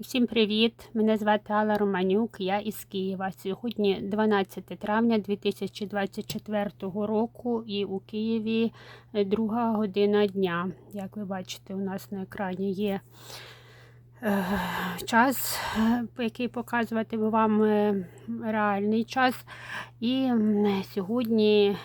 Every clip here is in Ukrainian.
Всім привіт! Мене звати Алла Романюк, я із Києва. Сьогодні 12 травня 2024 року і у Києві е, друга година дня. Як ви бачите, у нас на екрані є е, час, е, який показуватиме вам реальний час. І сьогодні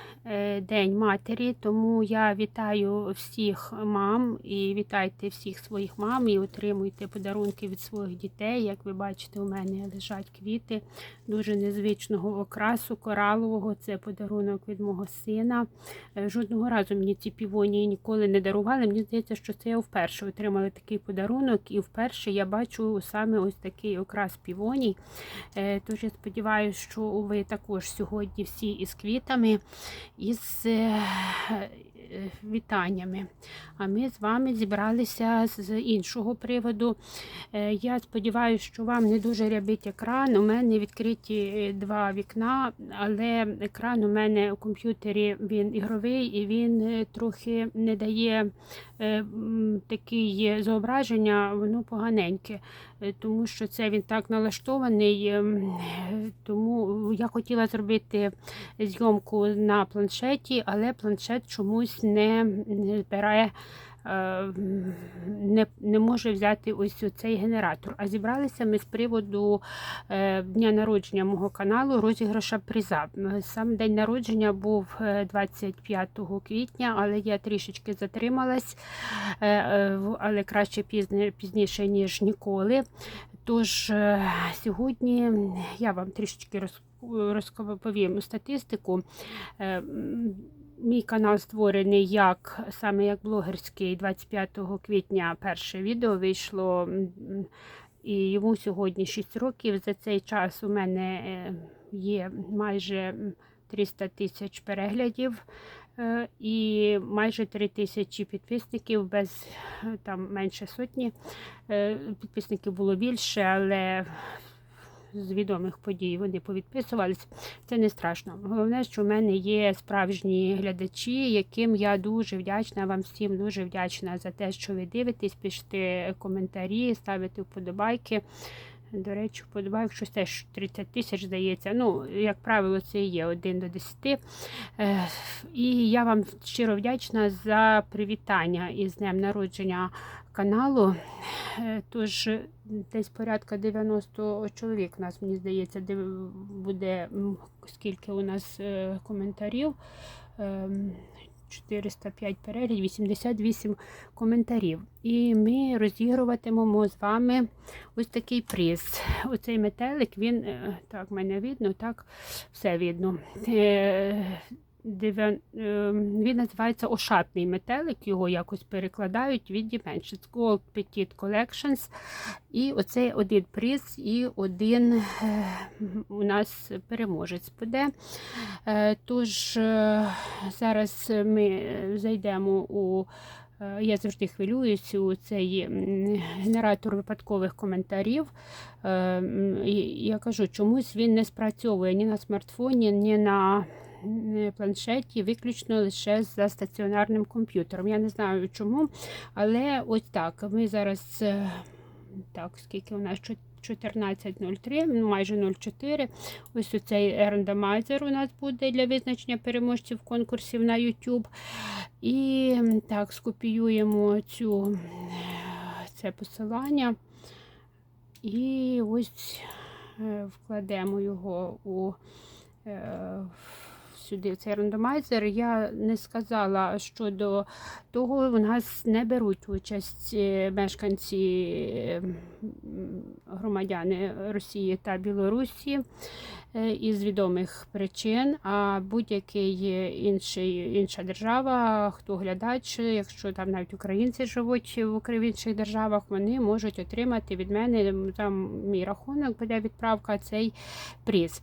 День матері, тому я вітаю всіх мам і вітайте всіх своїх мам і отримуйте подарунки від своїх дітей. Як ви бачите, у мене лежать квіти дуже незвичного окрасу, коралового. Це подарунок від мого сина. Е, Жодного разу мені ці півонії ніколи не дарували. Мені здається, що це я вперше отримала такий подарунок, і вперше я бачу саме ось такий окрас півоній. Е, Тож я сподіваюся, що ви також сьогодні всі із квітами, із е, вітаннями. А ми з вами зібралися з іншого приводу. Е, Я сподіваюся, що вам не дуже рябить екран. У мене відкриті е, два вікна, але екран у мене у комп'ютері він ігровий і він е, трохи не дає такі зображення, воно поганеньке, тому що це він так налаштований. Тому я хотіла зробити зйомку на планшеті, але планшет чомусь не бере. е, Не, не може взяти ось цей генератор. А зібралися ми з приводу е, дня народження мого каналу розіграша приза. Е, Сам день народження був е, 25 квітня, але я трішечки затрималась, е, е, але краще пізніше, ніж ніколи. Тож е, сьогодні я вам трішечки розповім статистику. Мій канал створений як саме як блогерський 25 квітня перше відео вийшло. І йому сьогодні 6 років. За цей час у мене е, є майже м, 300 тисяч переглядів е, і майже 3 тисячі підписників, без е, там менше сотні. Підписників було більше, але з відомих подій вони повідписувались. Це не страшно. Головне, що в мене є справжні глядачі, яким я дуже вдячна. Вам всім дуже вдячна за те, що ви дивитесь, пишете коментарі, ставите вподобайки. До речі, вподобайок щось теж 30 тисяч здається. Ну, як правило, це є 1 до 10. Е, І я вам щиро вдячна за привітання із днем народження каналу. Е, Тож десь порядка 90 чоловік нас, мені здається, де буде скільки у нас е, коментарів. Ем, 405 переглядів, 88 коментарів. І ми розігруватимемо з вами ось такий приз. Оцей метелик, він е, так, мене видно, так, все видно. Е, е, Він називається Ошатний метелик, його якось перекладають від Dimensions Gold Petit Collections. І оцей один приз, і один е, у нас переможець буде. Е, Тож е, зараз ми зайдемо у. Я завжди хвилююсь у цей генератор випадкових коментарів. Я кажу, чомусь він не спрацьовує ні на смартфоні, ні на планшеті, виключно лише за стаціонарним комп'ютером. Я не знаю чому, але ось так. Ми зараз е, так, скільки у нас 14.03, ну, майже 0,4. Ось оцей рандомайзер у нас буде для визначення переможців конкурсів на YouTube. І так, скопіюємо цю, це посилання. І ось е, вкладемо його у е, сюди цей рандомайзер. Я не сказала щодо того, у нас не беруть участь е, мешканці громадяни Росії та Білорусі із відомих причин, а будь-який е, інший інша держава, хто глядач, якщо там навіть українці живуть в інших державах, вони можуть отримати від мене там мій рахунок буде відправка цей приз.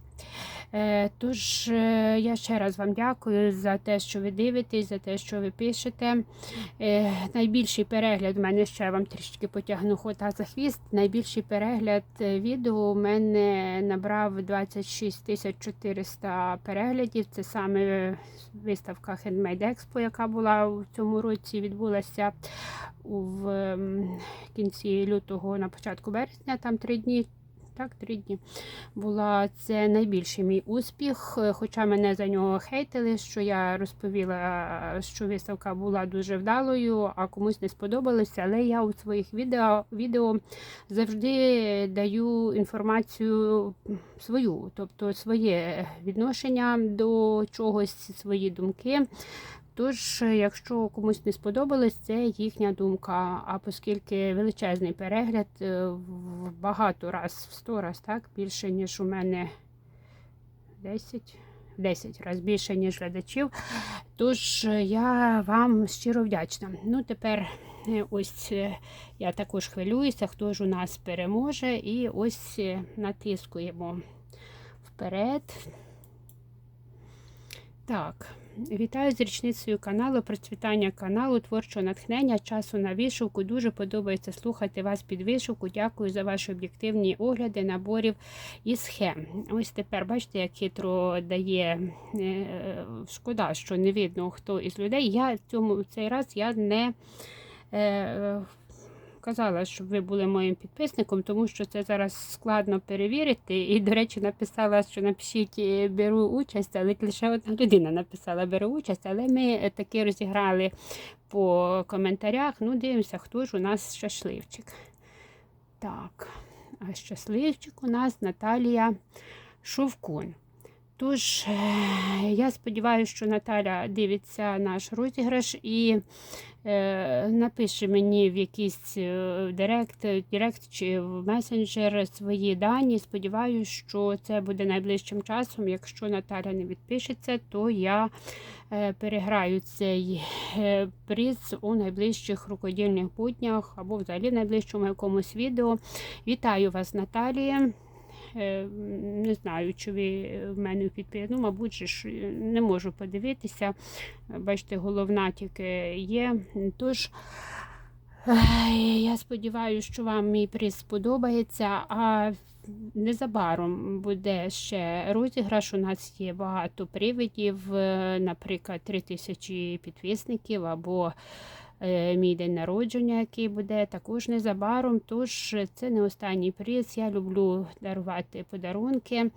Е, Тож е, я ще раз вам дякую за те, що ви дивитесь, за те, що ви пишете. Е, Найбільший перегляд в мене ще вам трішки потягну хота за хвіст. Найбільший перегляд е, відео у мене набрав 26 тисяч 400 переглядів. Це саме виставка Handmade Expo, яка була в цьому році, відбулася в кінці лютого, на початку березня, там три дні. Так, три дні була це найбільший мій успіх. е, Хоча мене за нього хейтили, що я розповіла, що виставка була дуже вдалою, а комусь не сподобалося. Але я у своїх відео, відео завжди даю інформацію свою, тобто своє відношення до чогось, свої думки. Тож, якщо комусь не сподобалось, це їхня думка. А оскільки величезний перегляд е, в багато раз, в 100 раз, так, більше, ніж у мене 10, 10 разів більше, ніж глядачів. Тож е, я вам щиро вдячна. Ну, тепер е, ось я також хвилююся, хто ж у нас переможе. І ось натискуємо вперед. Так, вітаю з річницею каналу, процвітання каналу, творчого натхнення, часу на вишивку. Дуже подобається слухати вас під вишивку. Дякую за ваші об'єктивні огляди, наборів і схем. Ось тепер бачите, як хитро дає. е, Шкода, що не видно, хто із людей. Я цьому цей раз я не е, казала, щоб ви були моїм підписником, тому що це зараз складно перевірити. І, до речі, написала, що напишіть е, беру участь, але лише одна людина написала беру участь, але ми е, таки розіграли по коментарях. Ну, дивимося, хто ж у нас щасливчик. Так, а щасливчик у нас Наталія Шовкун. Тож, е, я сподіваюся, що Наталя дивиться наш розіграш і е, напише мені в якийсь е, директ, директ чи в месенджер свої дані. Сподіваюся, що це буде найближчим часом. Якщо Наталя не відпишеться, то я е, переграю цей приз у найближчих рукодільних буднях або взагалі найближчому якомусь відео. Вітаю вас, Наталія. Е, Не знаю, чи ви в мене підписані. Ну, мабуть, ж е, не можу подивитися. Бачите, головна тільки є. Тож, е, я сподіваюся, що вам мій приз сподобається. А незабаром буде ще розіграш. У нас є багато привидів, наприклад, 3000 підписників або мій день народження, який буде також незабаром. Тож це не останній приз. Я люблю дарувати подарунки.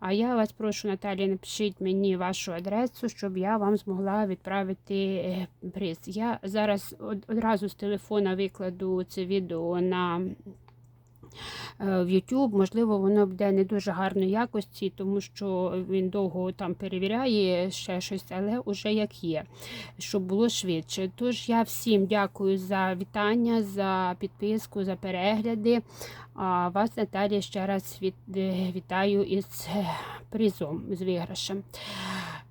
А я вас прошу, Наталі, напишіть мені вашу адресу, щоб я вам змогла відправити е, приз. Я зараз одразу з телефона викладу це відео на е, в YouTube, можливо, воно буде не дуже гарної якості, тому що він довго там перевіряє ще щось, але вже як є, щоб було швидше. Тож я всім дякую за вітання, за підписку, за перегляди. А вас, Наталія, ще раз е, вітаю із е, призом, з виграшем.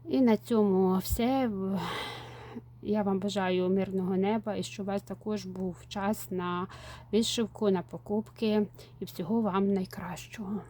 І на цьому все. Я вам бажаю мирного неба і щоб у вас також був час на вишивку, на покупки і всього вам найкращого.